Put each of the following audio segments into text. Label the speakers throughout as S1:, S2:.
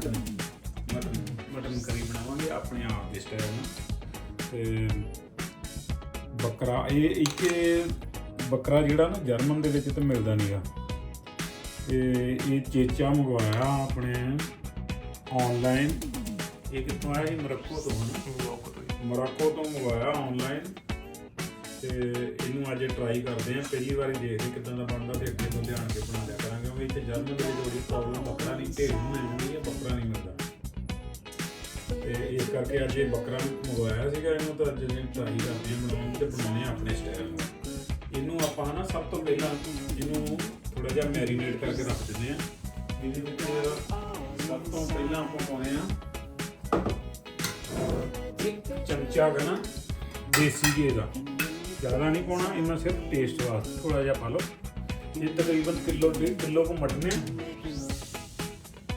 S1: Mutton mutton mutton ਕਰੀ ਬਣਾਵਾਂਗੇ ਆਪਣੇ ਆਪ ਦੇ ਸਟਾਈਲ ਨਾਲ। ਤੇ ਬੱਕਰਾ ਇਹ ਇੱਥੇ ਬੱਕਰਾ ਜਿਹੜਾ ਨਾ ਜਰਮਨ ਦੇ ਵਿੱਚ ਤਾਂ ਮਿਲਦਾ ਨਹੀਂਗਾ ਤੇ ਇਹ ਚੇਚਾ ਮੰਗਵਾਇਆ ਆਪਣੇ ਆਨਲਾਈਨ ਇਹ ਕਿੱਥੋਂ ਆਇਆ ਇਹ ਮਰੱਕੋ ਤੋਂ ਮੋਰਾਕੋ ਤੋਂ ਮੰਗਵਾਇਆ ਆਨਲਾਈਨ ਤੇ ਇਹਨੂੰ ਅੱਜ ਟਰਾਈ ਕਰਦੇ ਆ ਪਹਿਲੀ ਵਾਰੀ ਦੇਖਦੇ ਕਿਦਾਂ ਦਾ ਬਣਦਾ ਤੇ ਅੱਗੇ ਤੋਂ ਲਿਆਣ ਕੇ ਬਣਾ ਲਿਆ ਕਰਾਂਗੇ। ਕਿਉਂਕਿ ਇੱਥੇ ਜਰਮਨ ਦੇ ਵਿੱਚ ਬੜੀ ਪ੍ਰੋਬਲਮ ਬੱਕਰਾ ਨਹੀਂ, ਢੇਰ ਨੂੰ ਮਿਲ ਜਾਂਦੀ ਹੈ ਬੱਕਰਾ ਨਹੀਂ ਮਿਲਦਾ। ਤੇ ਇਸ ਕਰਕੇ ਅੱਜ ਇਹ ਬੱਕਰਾ ਮੰਗਵਾਇਆ ਸੀਗਾ ਇਹਨੂੰ ਤਾਂ ਅੱਜ ਅਸੀਂ ਟਰਾਈ ਕਰਦੇ ਹਾਂ ਬਣਾਉਣ ਦੀ ਤੇ ਬਣਾਉਣੇ ਆਪਣੇ ਸਟਾਈਲ ਨੂੰ। ਇਹਨੂੰ ਆਪਾਂ ਨਾ ਸਭ ਤੋਂ ਪਹਿਲਾਂ ਇਹਨੂੰ ਥੋੜਾ ਜਿਹਾ ਮੈਰੀਨੇਟ ਕਰਕੇ ਰੱਖ ਦਿੰਦੇ ਆ ਇਹਦੇ ਵਿੱਚ ਸਭ ਤੋਂ ਪਹਿਲਾਂ ਆਪਾਂ ਪਾਉਣੇ ਆ ਇੱਕ ਚਮਚਾ ਕੁ ਨਾ ਦੇਸੀ ਘੀ ਦਾ। ਜ਼ਿਆਦਾ ਨਹੀਂ ਪਾਉਣਾ, ਇਹਨਾਂ ਸਿਰਫ ਟੇਸਟ ਵਾਸਤੇ ਥੋੜਾ ਜਿਹਾ ਪਾ ਲਓ। ਇਹ ਤਕਰੀਬਨ ਕਿਲੋ ਡੇਢ, ਕਿਲੋ ਕੋ ਮਟਨੇ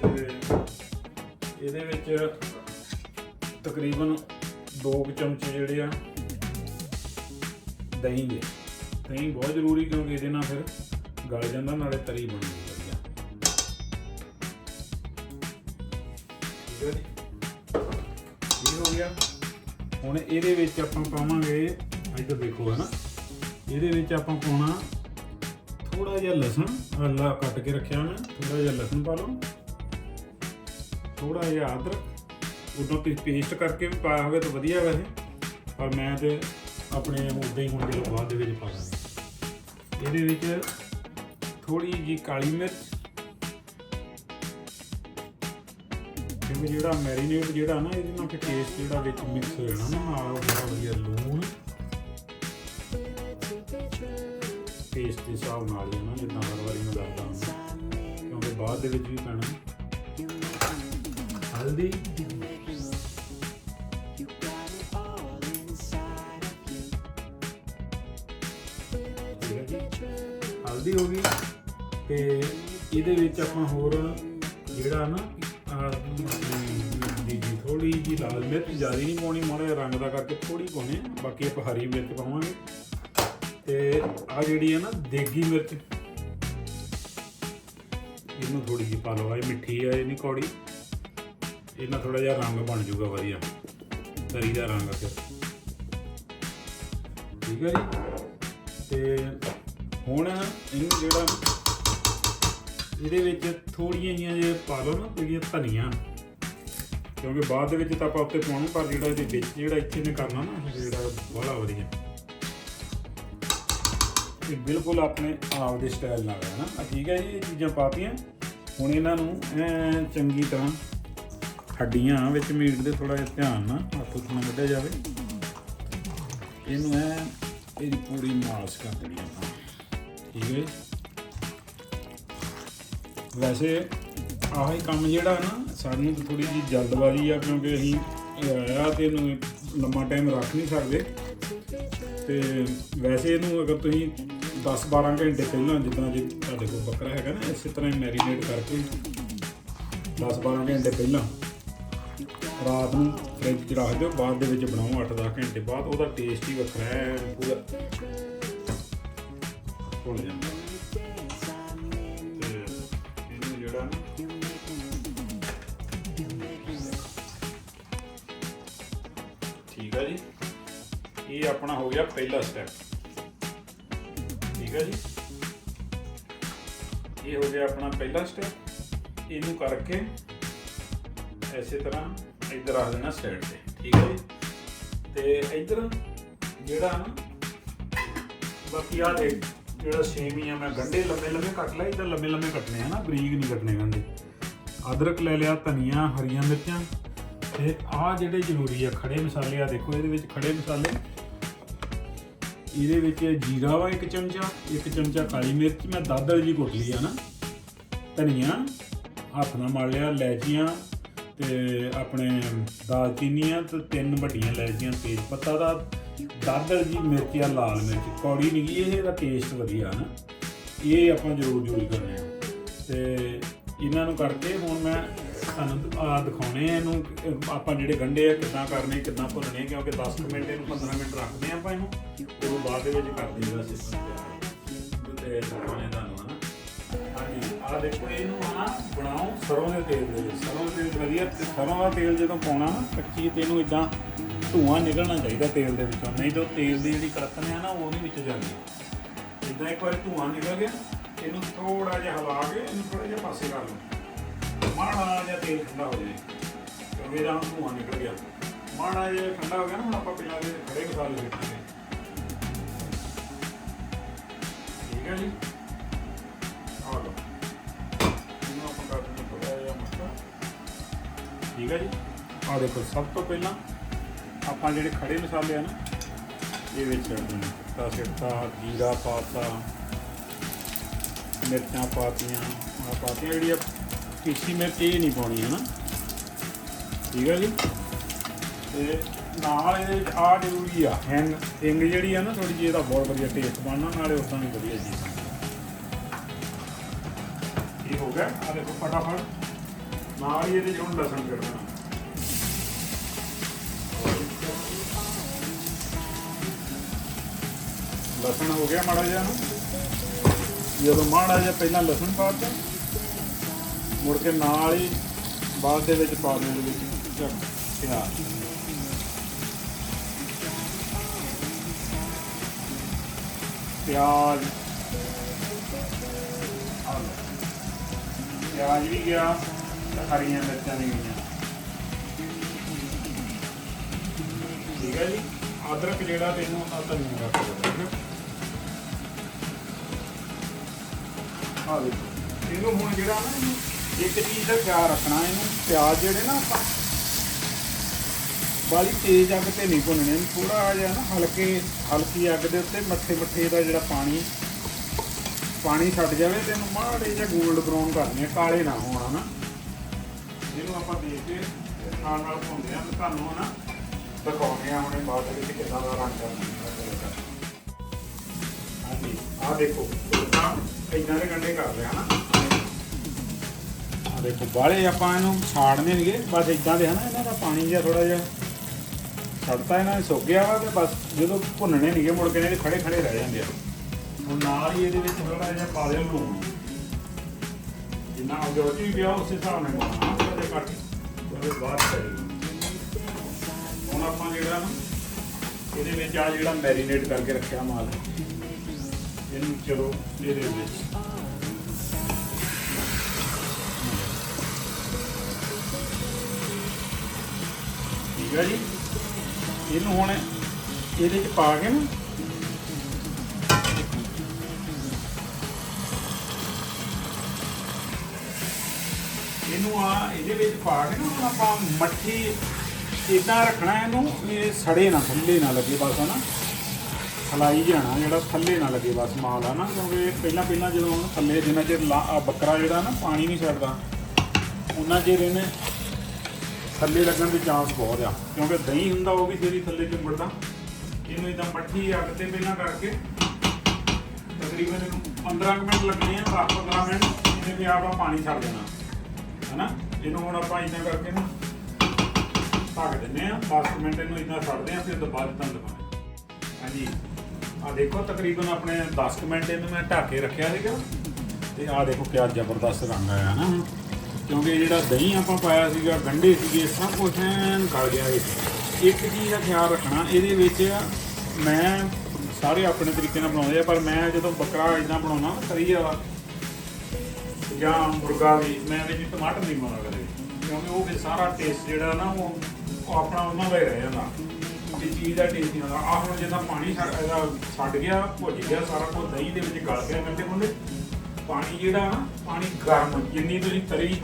S1: ਤੇ ਇਹਦੇ ਵਿੱਚ ਤਕਰੀਬਨ 2 ਚਮਚੇ ਜਿਹੜੇ ਆ, ਦਹੀਂ ਦੇ। ਦਹੀਂ ਬਹੁਤ ਜ਼ਰੂਰੀ ਕਿਉਂਕਿ ਇਹਦੇ ਨਾਲ ਫਿਰ ਗਲ ਜਾਂਦਾ, ਨਾਲੇ ਤਰੀ ਬਣਦੀ ਵਧੀਆ ਹੈ ਇਹ ਹੋ ਗਿਆ। ਹੁਣ ਇਹਦੇ ਵਿੱਚ ਆਪਾਂ ਪਾਵਾਂਗੇ ਇੱਧਰ ਦੇਖੋ ਹੈ ਨਾ। ਇਹਦੇ ਵਿੱਚ ਆਪਾਂ ਪਾਉਣਾ ਥੋੜਾ ਜਿਹਾ ਲਸਣ ਅੱਲਾ ਕੱਟ ਕੇ ਰੱਖਿਆ ਮੈਂ ਥੋੜਾ ਜਿਹਾ ਲਸਣ ਪਾ ਲਓ। ਥੋੜਾ ਜਿਹਾ ਅਦਰਕ, ਉਦੋਂ ਤੁਸੀਂ ਪੇਸਟ ਕਰਕੇ ਵੀ ਪਾਇਆ ਹੋਵੇ ਤਾਂ ਵਧੀਆ ਵੈਸੇ। ਪਰ ਮੈਂ ਤੇ ਆਪਣੇ ਉਦਾਂ ਹੀ ਹੁਣ ਦੇ ਬਾਅਦ ਦੇ ਵਿੱਚ ਪਾ ਦਾਂਗੇ। ਇਹਦੇ ਵਿੱਚ ਥੋੜੀ ਜੀ ਕਾਲੀ ਮਿਰਚ ਕਿਉਂਕਿ ਜਿਹੜਾ ਮੈਰੀਨੇਟ ਜਿਹੜਾ ਨਾ ਇਹਦੇ ਨਾਲ ਟੇਸਟ ਜਿਹੜਾ ਵਿੱਚ ਮਿਕਸ ਹੋ ਜਾਣਾ ਨਾ ਨਾਲ ਬੜਾ ਵਧੀਆ ਲੂਣ। ਟੇਸਟ ਦੇ ਹਿਸਾਬ ਨਾਲ ਹੀ ਹੈ ਨਾ, ਜਿੱਦਾਂ ਹਰ ਵਾਰੀ ਮੈਂ ਦੱਸਦਾ ਹਾਂ। ਕਿਉਂਕਿ ਬਾਅਦ ਦੇ ਵਿੱਚ ਵੀ ਪੈਣਾ। ਹਲਦੀ। ਹੈ ਹਲਦੀ ਹੋ ਗਈ। ਤੇ ਇਹਦੇ ਵਿੱਚ ਆਪਾਂ ਹੋਰ ਜਿਹੜਾ ਨਾ ਆਹ ਜੀ ਜੀ ਥੋੜੀ ਜੀ ਲਾਲ ਮਿਰਚ ਜ਼ਿਆਦਾ ਨਹੀਂ ਪਾਉਣੀ, ਮਾੜਾ ਰੰਗ ਦਾ ਕਰਕੇ ਥੋੜੀ ਪਾਉਣੀ। ਬਾਕੀ ਆਪਾਂ ਹਰੀ ਮਿਰਚ ਪਾਵਾਂਗੇ। ਤੇ ਆ ਜਿਹੜੀ ਹੈ ਨਾ ਦੇਗੀ ਮਿਰਚ। ਇਹਨੂੰ ਥੋੜੀ ਜਿਹੀ ਪਾ ਲਓ ਇਹ ਮਿੱਠੀ ਆ, ਇਹ ਨਹੀਂ ਕੌੜੀ। ਇਹਨਾਂ ਥੋੜਾ ਜਿਹਾ ਰੰਗ ਬਣ ਜਾਊਗਾ ਵਧੀਆ। ਤਰੀ ਦਾ ਰੰਗ ਫਿਰ। ਠੀਕ ਹੈ ਜੀ? ਤੇ ਹੁਣ ਇਹਨੂੰ ਜਿਹੜਾ ਇਹਦੇ ਵਿੱਚ ਥੋੜੀਆਂ ਜਿਹੀਆਂ ਜੇ ਪਾ ਲਓ ਨਾ, ਜਿਹੜੀਆਂ ਧਨੀਆਂ। ਕਿਉਂਕਿ ਬਾਅਦ ਦੇ ਵਿੱਚ ਤਾਂ ਆਪਾਂ ਉੱਤੇ ਪਾਉਣਾ, ਪਰ ਜਿਹੜਾ ਇਹਦੇ ਵਿੱਚ ਜਿਹੜਾ ਇੱਥੇ ਨੇ ਕਰਨਾ ਨਾ, ਜਿਹੜਾ ਬੜਾ ਵਧੀਆ। ਇਹ ਬਿਲਕੁਲ ਆਪਣੇ ਆਪ ਦੇ ਸਟਾਈਲ ਨਾਲ ਹੈ ਨਾ। ਠੀਕ ਹੈ ਜੀ, ਇਹ ਚੀਜ਼ਾਂ ਪਾਤੀਆਂ। ਹੁਣ ਇਹਨਾਂ ਨੂੰ ਐਂ ਚੰਗੀ ਤਰ੍ਹਾਂ ਹੱਡੀਆਂ ਵਿੱਚ ਮੀਟ ਦੇ ਥੋੜਾ ਜਿਹਾ ਧਿਆਨ ਨਾਲ ਹੱਥ ਉੱਤੇ ਨਾ ਕੱਢਿਆ ਜਾਵੇ। ਇਹਨੂੰ ਐ ਇਹਦੀ ਪੂਰੀ ਮਾਲਿਸ਼ ਕਰ ਦੇਣੀ ਆਪਾਂ। ਠੀਕ ਹੈ ਜੀ? ਵੈਸੇ ਆਹ ਕੰਮ ਜਿਹੜਾ ਨਾ, ਸਾਨੂੰ ਥੋੜੀ ਜਿਹੀ ਜਲਦਬਾਜ਼ੀ ਆ, ਕਿਉਂਕਿ ਅਸੀਂ ਆਇਆ ਤੇ ਇਹਨੂੰ ਲੰਮਾ ਟਾਈਮ ਰੱਖ ਨਹੀਂ ਸਕਦੇ। ਤੇ ਵੈਸੇ ਇਹਨੂੰ ਅਗਰ ਤੁਸੀਂ 10-12 ਘੰਟੇ ਪਹਿਲਾਂ ਜਿੱਦਾਂ ਜੇ ਤੁਹਾਡੇ ਕੋਲ ਬੱਕਰਾ ਹੈਗਾ ਨਾ, ਇਸੇ ਤਰ੍ਹਾਂ ਹੀ ਮੈਰੀਨੇਟ ਕਰਕੇ 10-12 ਘੰਟੇ ਪਹਿਲਾਂ ਰਾਤ ਨੂੰ ਫ੍ਰਿਜ 'ਚ ਰੱਖ ਦਿਓ, ਬਾਅਦ ਦੇ ਵਿੱਚ ਬਣਾਓ 8-10 ਘੰਟੇ ਬਾਅਦ, ਉਹਦਾ ਟੇਸਟ ਹੀ ਵੱਖਰਾ ਹੈ ਪੂਰਾ। ਭੁੱਲ ਜਾਂਦਾ ਤੇ ਇਹਨੂੰ ਜਿਹੜਾ ਠੀਕ ਹੈ ਜੀ। ਇਹ ਆਪਣਾ ਹੋ ਗਿਆ ਪਹਿਲਾ ਸਟੈਪ ਠੀਕ ਹੈ ਜੀ। ਇਹ ਹੋ ਗਿਆ ਆਪਣਾ ਪਹਿਲਾ ਸਟੈਪ ਇਹਨੂੰ ਕਰਕੇ ਐਸੇ ਤਰ੍ਹਾਂ ਇੱਧਰ ਰੱਖ ਦੇਣਾ ਸਾਈਡ ਤੇ, ਠੀਕ ਹੈ ਜੀ। ਤੇ ਇੱਧਰ ਜਿਹੜਾ ਨਾ, ਬਾਕੀ ਆ ਦੇ ਜਿਹੜਾ ਸੇਮੀਆਂ ਮੈਂ ਗੰਡੇ ਲੰਮੇ ਲੰਮੇ ਕੱਟ ਲਏ, ਇੱਧਰ ਲੰਮੇ ਲੰਮੇ ਕੱਟਨੇ ਆ ਨਾ, ਬਰੀਕ ਨਹੀਂ ਕੱਟਨੇ ਗੰਡੇ ਅਦਰਕ ਲੈ ਲਿਆ, ਧਨੀਆ, ਹਰੀਆਂ ਮਿਰਚਾਂ। ਤੇ ਆ ਜਿਹੜੇ ਜ਼ਰੂਰੀ ਆ, ਖੜੇ ਮਸਾਲੇ ਆ ਦੇਖੋ ਇਹਦੇ ਵਿੱਚ ਖੜੇ ਮਸਾਲੇ। ਇਹਦੇ ਵਿੱਚ ਜੀਰਾ ਵਾ ਇੱਕ ਚਮਚਾ ਇੱਕ ਚਮਚਾ ਕਾਲੀ ਮਿਰਚ, ਮੈਂ ਦਾਦਲ ਜੀ ਕੁੱਟ ਲਈ ਆ ਨਾ। ਧਨੀਆ, ਹੱਥ ਨਾਲ ਮਲ ਲਿਆ, ਇਲਾਇਚੀਆਂ ਤੇ ਆਪਣੇ ਦਾਲਚੀਨੀਆਂ ਤੇ ਤਿੰਨ ਵੱਡੀਆਂ ਇਲਾਇਚੀਆਂ, ਤੇਜ ਪੱਤਾ ਦਾ ਦਾਦਲ ਜੀ ਮਿਰਚ ਆ, ਲਾਲ ਮਿਰਚ। ਕੌੜੀ ਨਹੀਂ ਇਹ, ਇਹਦਾ ਟੇਸਟ ਵਧੀਆ ਨਾ। ਇਹ ਆਪਾਂ ਜ਼ਰੂਰ ਜ਼ਰੂਰ ਕਰਨੇ ਆ। ਤੇ ਇਹਨਾਂ ਨੂੰ ਕਰਕੇ ਹੁਣ ਮੈਂ ਤੁਹਾਨੂੰ ਆ ਦਿਖਾਉਣੇ ਆ ਇਹਨੂੰ, ਅਹ, ਆਪਾਂ ਜਿਹੜੇ ਗੰਢੇ ਆ, ਕਿੱਦਾਂ ਕਰਨੇ, ਕਿੱਦਾਂ ਭੁੰਨਣੇ, ਕਿਉਂਕਿ 10 ਕੁ ਮਿੰਟ ਇਹਨੂੰ 15 ਮਿੰਟ ਰੱਖਦੇ ਆ ਆਪਾਂ ਇਹਨੂੰ ਉਸ ਤੋਂ ਬਾਅਦ ਦੇ ਵਿੱਚ ਕਰਦੇ ਹਾਂ ਸਿਸਟਮ ਤੇ ਦਿਖਾਉਣੇ ਤੁਹਾਨੂੰ, ਹਨਾ? ਹਾਂਜੀ ਆ ਦੇਖੋ, ਇਹਨੂੰ ਆ ਬਣਾਓ ਸਰੋਂ ਦੇ ਤੇਲ ਦੇ ਵਿੱਚ। ਸਰੋਂ ਦੇ ਤੇਲ ਵਧੀਆ, ਤੇ ਸਰੋਂ ਦਾ ਤੇਲ ਜਦੋਂ ਪਾਉਣਾ ਨਾ, ਕੱਚੀ ਤੇ ਇਹਨੂੰ ਇਦਾਂ ਧੂਆਂ ਨਿਕਲਣਾ ਚਾਹੀਦਾ ਤੇਲ ਦੇ ਵਿੱਚੋਂ, ਨਹੀਂ ਤਾਂ ਉਹ ਤੇਲ ਦੀ ਜਿਹੜੀ ਕੜਤਨ ਆ ਨਾ, ਉਹ ਨਹੀਂ ਵਿੱਚ ਜਾਂਦੀ ਇਦਾਂ ਇੱਕ ਵਾਰ ਧੂਆਂ ਨਿਕਲ ਗਿਆ, ਇਹਨੂੰ ਥੋੜਾ ਜਿਹਾ ਹਿਲਾ ਕੇ ਇਹਨੂੰ ਥੋੜਾ ਜਿਹਾ ਪਾਸੇ ਕਰ ਲਓ। ਮਾੜਾ ਜਿਹਾ ਤੇਲ ਠੰਡਾ ਹੋ ਜਾਏ ਕਿਉਂਕਿ ਇਹਦਾ ਹੁਣ ਧੂਆਂ ਨਿਕਲ ਗਿਆ। ਮਾੜਾ ਜਿਹਾ ਠੰਡਾ ਹੋ ਗਿਆ ਨਾ, ਹੁਣ ਆਪਾਂ ਪਹਿਲਾਂ ਦੇ ਖੜੇ ਮਸਾਲੇ ਦੇਖਾਂਗੇ ਠੀਕ ਹੈ ਜੀ? ਆ ਲਓ। ਇਹਨੂੰ ਆਪਾਂ ਕਰ ਦਿੰਦੇ ਥੋੜਾ ਜਿਹਾ ਮਸਲਾ। ਠੀਕ ਹੈ ਜੀ? ਆ ਦੇਖੋ, ਸਭ ਤੋਂ ਪਹਿਲਾਂ ਆਪਾਂ ਜਿਹੜੇ ਖੜੇ ਮਸਾਲੇ ਆ ਨਾ, ਇਹ ਵਿੱਚ ਛੱਡ ਦਿੰਦੇ ਤਾਂ ਸਿੱਟਾ ਜੀਰਾ ਪਾਤਾ, ਮਿਰਚਾਂ ਪਾਤੀਆਂ ਆ ਪਾਤੀਆਂ ਜਿਹੜੀਆਂ ਪੀਸੀ ਮਿਰਚ ਇਹ ਨਹੀਂ ਪਾਉਣੀ ਹੈ ਨਾ ਠੀਕ ਹੈ ਜੀ? ਤੇ ਨਾਲ ਇਹਦੇ ਵਿੱਚ ਆ ਜ਼ਰੂਰੀ ਆ, ਹੈਂਗ, ਹਿੰਗ ਜਿਹੜੀ ਆ ਨਾ ਥੋੜੀ ਜਿਹੀ ਇਹਦਾ ਬਹੁਤ ਵਧੀਆ ਟੇਸਟ ਬਣਨਾ, ਨਾਲੇ ਉਦਾਂ ਵੀ ਵਧੀਆ ਜੀ। ਇਹ ਹੋ ਗਿਆ ਆ ਦੇਖੋ ਫਟਾਫਟ। ਨਾਲ ਹੀ ਇਹਦੇ ਚ ਹੁਣ ਲਸਣ ਕਰ ਲਸਣ ਹੋ ਗਿਆ ਮਾੜਾ ਜਿਹਾ ਨਾ। ਜਦੋਂ ਮਾੜਾ ਜਿਹਾ ਪਹਿਲਾਂ ਲਸਣ ਪਾ ਦਿੱਤਾ। ਮੁੜ ਕੇ ਨਾਲ ਹੀ ਬਾਅਦ ਦੇ ਵਿੱਚ ਪਾ ਦੇਣ ਦੇ ਵਿੱਚ ਚੱਕ ਪਿਆਜ਼। ਪਿਆਜ਼ ਪਿਆਜ਼ ਵੀ ਗਿਆ, ਹਰੀਆਂ ਮਿਰਚਾਂ ਵੀ ਗਈਆਂ। ਠੀਕ ਹੈ ਜੀ। ਅਦਰਕ ਜਿਹੜਾ ਤੈਨੂੰ ਆ ਧਨੀਆ ਰੱਖ ਦਿਓ ਠੀਕ ਇਹਨੂੰ ਹੁਣ ਜਿਹੜਾ ਨਾ ਇੱਕ ਚੀਜ਼ ਦਾ ਖਿਆਲ ਰੱਖਣਾ, ਇਹਨੂੰ ਪਿਆਜ਼ ਜਿਹੜੇ ਨਾ ਆਪਾਂ ਬਾਲੀ ਤੇਜ਼ ਅੱਗ ਤੇ ਨਹੀਂ ਭੁੰਨਣੇ ਥੋੜਾ ਜਿਹਾ ਨਾ ਹਲਕੇ, ਹਲਕੀ ਅੱਗ ਦੇ ਉੱਤੇ ਮੱਠੇ ਮੱਠੇ ਦਾ ਜਿਹੜਾ ਪਾਣੀ ਪਾਣੀ ਛੱਡ ਜਾਵੇ ਤੇ ਇਹਨੂੰ ਮਾੜੇ ਜਿਹਾ 골ਡ ਬਰਾਊਨ ਕਰਨੇ ਕਾਲੇ ਨਾ ਹੋਣਾ ਨਾ ਇਹਨੂੰ ਆਪਾਂ ਦੇਖ ਕੇ ਨਾਲ ਨਾਲ ਭੁੰਨਦੇ ਆ ਤੇ ਤੁਹਾਨੂੰ ਨਾ ਦਿਖਾਉਂਦੇ ਆ ਹੁਣੇ ਬਾਅਦ ਵਿੱਚ ਕਿੱਦਾਂ ਦਾ ਰੰਗ ਆਉਂਦਾ ਹਾਂਜੀ, ਆਹ ਦੇਖੋ ਤਾਂ ਦੇ ਗੰਡੇ ਕਰ ਲਿਆ ਨਾ ਦੇਖੋ, ਬਾਲੇ ਆਪਾਂ ਇਹਨੂੰ ਛਾੜਨੇ ਨਹੀਂਗੇ ਬਸ ਇਦਾਂ ਦੇ ਹਨਾ, ਇਹਨਾਂ ਦਾ ਪਾਣੀ ਜਿਹਾ ਥੋੜਾ ਜਿਹਾ ਛੱਡਤਾ ਇਹਨਾਂ ਨੇ, ਸੁੱਕ ਗਿਆ ਵਾ ਤੇ ਬਸ ਜਦੋਂ ਭੁੰਨਣੇ ਨਹੀਂਗੇ ਮੁੜ ਕੇ, ਇਹਦੇ ਖੜੇ ਖੜੇ ਰਹਿ ਜਾਂਦੇ ਆ। ਹੁਣ ਨਾਲ ਹੀ ਇਹਦੇ ਵਿੱਚ ਥੋੜਾ ਜਿਹਾ ਪਾ ਦਿਓ ਲੂਣ। ਜਿੰਨਾ ਹੋ ਗਿਆ, ਉਹ ਪਿਆ, ਉਸੇ ਹਿਸਾਬ ਨਾਲ ਪਾਉਣਾ। ਥੋੜਾ ਘੱਟ ਉਹਦੇ ਬਾਅਦ ਚਾਹੀਦਾ ਹੁਣ ਆਪਾਂ ਜਿਹੜਾ ਇਹਦੇ ਵਿੱਚ ਆ ਜਿਹੜਾ ਮੈਰੀਨੇਟ ਕਰਕੇ ਰੱਖਿਆ ਮਾਲ, ਇਹਨੂੰ ਚਲੋ ਇਹਦੇ ਵਿੱਚ। ਠੀਕ ਹੈ ਜੀ। ਇਹਨੂੰ ਹੁਣ ਇਹਦੇ ਚ ਪਾ ਕੇ ਨਾ ਇਹਨੂੰ ਆ ਇਹਦੇ ਵਿੱਚ ਪਾ ਕੇ ਨਾ ਆਪਾਂ ਮੱਠੀ ਇਦਾਂ ਰੱਖਣਾ ਇਹਨੂੰ ਇਹ ਸੜੇ ਨਾ, ਥੱਲੇ ਨਾ ਲੱਗੇ ਬਸ ਹਨਾ। ਹਲਾਈ ਜਾਣਾ ਜਿਹੜਾ ਥੱਲੇ ਨਾ ਲੱਗੇ ਬਸ ਮਾਲ ਆ ਨਾ ਕਿਉਂਕਿ ਪਹਿਲਾਂ ਪਹਿਲਾਂ ਜਦੋਂ ਉਹਨੂੰ ਥੱਲੇ ਜਿੰਨਾ ਚਿਰ ਲਾ- ਬੱਕਰਾ ਜਿਹੜਾ ਨਾ ਪਾਣੀ ਨਹੀਂ ਛੱਡਦਾ, ਉਹਨਾਂ ਚਿਰ ਇਹਨੇ ਥੱਲੇ ਲੱਗਣ ਦੇ ਚਾਂਸ ਬਹੁਤ ਆ। ਕਿਉਂਕਿ ਦਹੀਂ ਹੁੰਦਾ, ਉਹ ਵੀ ਤੇਰੀ ਥੱਲੇ ਚੁੰਬੜਦਾ ਇਹਨੂੰ ਇਦਾਂ ਮੱਠੀ ਅੱਗ ਤੇ ਪਹਿਲਾਂ ਕਰਕੇ ਤਕਰੀਬਨ 15 ਕੁ ਮਿੰਟ ਲੱਗਣੇ ਆ 10 15 ਮਿੰਟ, ਇਹਨੇ ਵੀ ਆਪਣਾ ਪਾਣੀ ਛੱਡ ਦੇਣਾ। ਹਨਾ? ਇਹਨੂੰ ਹੁਣ ਆਪਾਂ ਇਦਾਂ ਕਰਕੇ ਨਾ ਢੱਕ ਦਿੰਨੇ ਆ। 10 ਮਿੰਟ ਇਹਨੂੰ ਇਦਾਂ ਛੱਡਦੇ ਆ, ਫਿਰ ਤੋਂ ਬਾਅਦ ਤੁਹਾਨੂੰ ਦਿਖਾਉਂਦੇ ਹਾਂਜੀ। ਆ ਦੇਖੋ, ਤਕਰੀਬਨ ਆਪਣੇ 10 ਕੁ ਮਿੰਟ ਇਹਨੂੰ ਮੈਂ ਢੱਕ ਕੇ ਰੱਖਿਆ ਸੀਗਾ। ਤੇ ਆ ਦੇਖੋ ਕਿਆ ਜ਼ਬਰਦਸਤ ਰੰਗ ਆਇਆ ਨਾ। ਕਿਉਂਕਿ ਜਿਹੜਾ ਦਹੀਂ ਆਪਾਂ ਪਾਇਆ ਸੀਗਾ, ਗੰਢੇ ਸੀਗੇ, ਸਭ ਕੁਝ ਐਨ ਗਲ ਗਿਆ ਇਹ ਇੱਕ ਚੀਜ਼ ਦਾ ਖਿਆਲ ਰੱਖਣਾ, ਇਹਦੇ ਵਿੱਚ ਮੈਂ ਸਾਰੇ ਆਪਣੇ ਤਰੀਕੇ ਨਾਲ ਬਣਾਉਂਦੇ ਆ, ਪਰ ਮੈਂ ਜਦੋਂ ਬੱਕਰਾ ਇਦਾਂ ਬਣਾਉਣਾ ਕਰੀ ਵਾਲਾ, ਜਾਂ ਮੁਰਗਾ ਵੀ, ਮੈਂ ਵਿੱਚ ਟਮਾਟਰ ਨਹੀਂ ਪਾਉਣਾ ਕਦੇ। ਕਿਉਂਕਿ ਉਹ ਫਿਰ ਸਾਰਾ ਟੇਸਟ ਜਿਹੜਾ ਨਾ, ਉਹ ਆਪਣਾ ਉਹਨਾਂ ਦਾ ਹੀ ਰਹਿ ਜਾਂਦਾ। ਇਹ ਚੀਜ਼ ਦਾ ਟੇਸਟ ਨਹੀਂ ਆਉਂਦਾ। ਆਹ ਹੁਣ ਜਿੱਦਾਂ ਪਾਣੀ ਛੱਡ, ਇਹਦਾ ਗਿਆ, ਭੁੱਜ ਗਿਆ, ਸਾਰਾ ਕੁਝ ਦਹੀਂ ਦੇ ਵਿੱਚ ਗਲ ਗਿਆ ਕਹਿੰਦੇ ਮੁੰਡੇ ਪਾਣੀ ਜਿਹੜਾ ਨਾ, ਪਾਣੀ ਗਰਮ, ਜਿੰਨੀ ਤੁਸੀਂ ਤਰੀ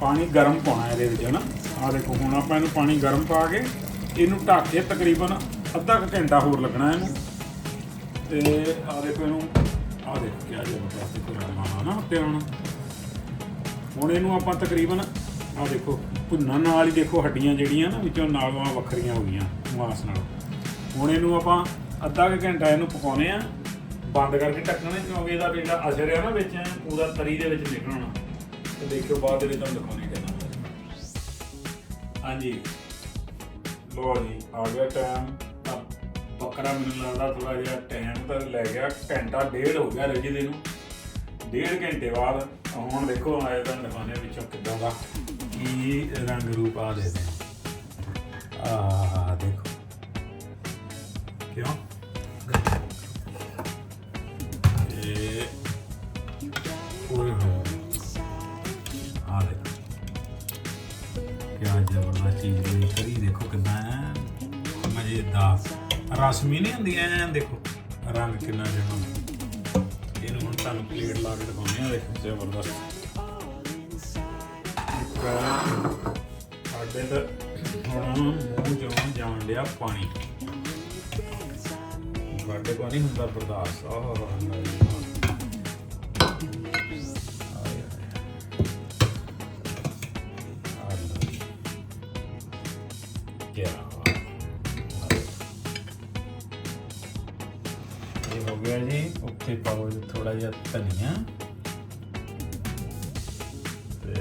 S1: ਪਾਣੀ ਗਰਮ ਪਾਉਣਾ ਇਹਦੇ ਵਿੱਚ, ਹਨਾ? ਆ ਦੇਖੋ, ਹੁਣ ਆਪਾਂ ਇਹਨੂੰ ਪਾਣੀ ਗਰਮ ਪਾ ਕੇ ਇਹਨੂੰ ਢੱਕ ਕੇ ਤਕਰੀਬਨ ਅੱਧਾ ਕੁ ਘੰਟਾ ਹੋਰ ਲੱਗਣਾ ਇਹਨੂੰ। ਤੇ ਆ ਦੇਖੋ ਇਹਨੂੰ ਆ ਦੇਖੋ ਕਿਆ ਜ਼ਬਰਦਸਤ ਕਰਾਉਣਾ ਨਾ ਉੱਤੇ ਹੁਣ। ਹੁਣ ਇਹਨੂੰ ਆਪਾਂ ਤਕਰੀਬਨ ਆ ਦੇਖੋ ਭੁੰਨਣ ਨਾਲ ਹੀ ਦੇਖੋ ਹੱਡੀਆਂ ਜਿਹੜੀਆਂ ਨਾ, ਵਿੱਚੋਂ ਨਾਲੋਂ ਵੱਖਰੀਆਂ ਹੋ ਗਈਆਂ, ਮਾਸ ਨਾਲ। ਹੁਣ ਇਹਨੂੰ ਆਪਾਂ ਅੱਧਾ ਕੁ ਘੰਟਾ ਇਹਨੂੰ ਪਕਾਉਣੇ ਆ। ਬੰਦ ਕਰਕੇ ਢੱਕਣਾ ਕਿਉਂਕਿ ਇਹਦਾ ਜਿਹੜਾ ਅਸਰ ਹੈ ਨਾ ਵਿੱਚ ਐਂ ਪੂਰਾ ਤਰੀ ਦੇ ਵਿੱਚ ਨਿਕਲਣਾ। ਤੇ ਦੇਖਿਓ ਬਾਅਦ ਦੇ ਵਿੱਚ ਤੁਹਾਨੂੰ ਦਿਖਾਉਣੀ ਕਿੰਨਾ ਹਾਂਜੀ। ਲੋ ਜੀ, ਆ ਗਿਆ ਟਾਈਮ ਬੱਕਰਾ ਮੈਨੂੰ ਲੱਗਦਾ ਥੋੜਾ ਜਿਹਾ ਟਾਈਮ ਤਾਂ ਲੈ ਗਿਆ। ਘੰਟਾ ਡੇਢ ਹੋ ਗਿਆ ਰਜੀ ਦੇ ਨੂੰ। ਡੇਢ ਘੰਟੇ ਬਾਅਦ, ਹੁਣ ਦੇਖੋ, ਆਏ ਤਾਂ ਦਿਖਾਣੇ ਵਿੱਚੋਂ ਕਿੱਦਾਂ ਦਾ ਕੀ ਰੰਗ ਰੂਪ ਆ ਦੇ ਦੇ ਆ ਦੇਖੋ। ਕਿਉਂ? ਦੇਖੋ ਕਿਦਾਂ ਮਜ਼ੇਦਾਰ ਰਸਮੀ ਨਹੀਂ ਹੁੰਦੀ ਐ, ਦੇਖੋ, ਰੰਗ ਕਿੰਨਾ ਜਿਹੜਾ ਇਹਨੂੰ ਹੁਣ ਤੁਹਾਨੂੰ ਪਲੇਟ ਲਾ ਕੇ ਦਿਖਾਉਂਦੇ ਆ ਦੇਖੋ, ਜ਼ਬਰਦਸਤ। ਸਾਡੇ ਤਾਂ ਹੁਣ ਮੂੰਹ ਚੋਂ ਜਾਣ ਲਿਆ ਪਾਣੀ। ਸਾਡੇ ਕੋਲ ਨਹੀਂ ਹੁੰਦਾ ਬਰਦਾਸ਼ਤ ਆਹ। ਕਿਆ ਇਹ ਹੋ ਗਿਆ ਜੀ ਉੱਤੇ ਪਾਓ ਜੀ ਥੋੜਾ ਜਿਹਾ ਧਨੀਆ ਤੇ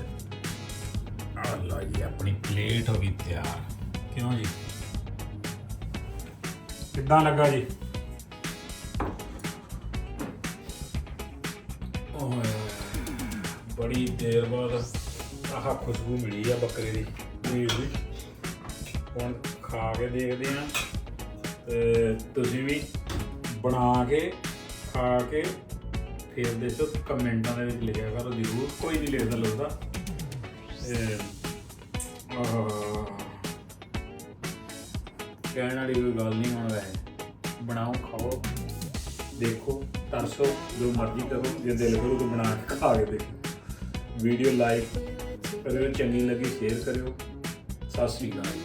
S1: ਆ ਲਓ ਜੀ ਆਪਣੀ ਪਲੇਟ ਹੋ ਗਈ ਤਿਆਰ ਕਿਉਂ ਜੀ ਕਿੱਦਾਂ ਲੱਗਾ ਜੀ ਬੜੀ ਦੇਰ ਬਾਅਦ ਆਹ ਖੁਸ਼ਬੂ ਮਿਲੀ ਆ ਬੱਕਰੇ ਦੀ ਮੀਟ ਦੀ ਹੁਣ ਖਾ ਕੇ ਦੇਖਦੇ ਆ ਤੇ ਤੁਸੀਂ ਵੀ ਬਣਾ ਕੇ, ਖਾ ਕੇ ਫਿਰ ਦੱਸੋ ਕਮੈਂਟਾਂ ਦੇ ਵਿੱਚ ਲਿਖਿਆ ਕਰੋ ਜ਼ਰੂਰ। ਕੋਈ ਨਹੀਂ ਲਿਖਦਾ ਲੋਦਾ ਕਹਿਣ ਵਾਲੀ ਕੋਈ ਗੱਲ ਨਹੀਂ ਹੁਣ ਵੈਸੇ। ਬਣਾਓ, ਖਾਓ, ਦੇਖੋ, ਤਰਸੋ, ਜੋ ਮਰਜ਼ੀ ਕਰੋ। ਜੇ ਦਿਲ ਕਰੂ ਤਾਂ ਬਣਾ ਕੇ ਖਾ ਕੇ ਦੇਖੋ। ਵੀਡੀਓ ਲਾਈਕ ਕਰਿਓ, ਚੰਗੀ ਲੱਗੀ, ਸ਼ੇਅਰ ਕਰਿਓ। ਸਤਿ ਸ੍ਰੀ ਅਕਾਲ।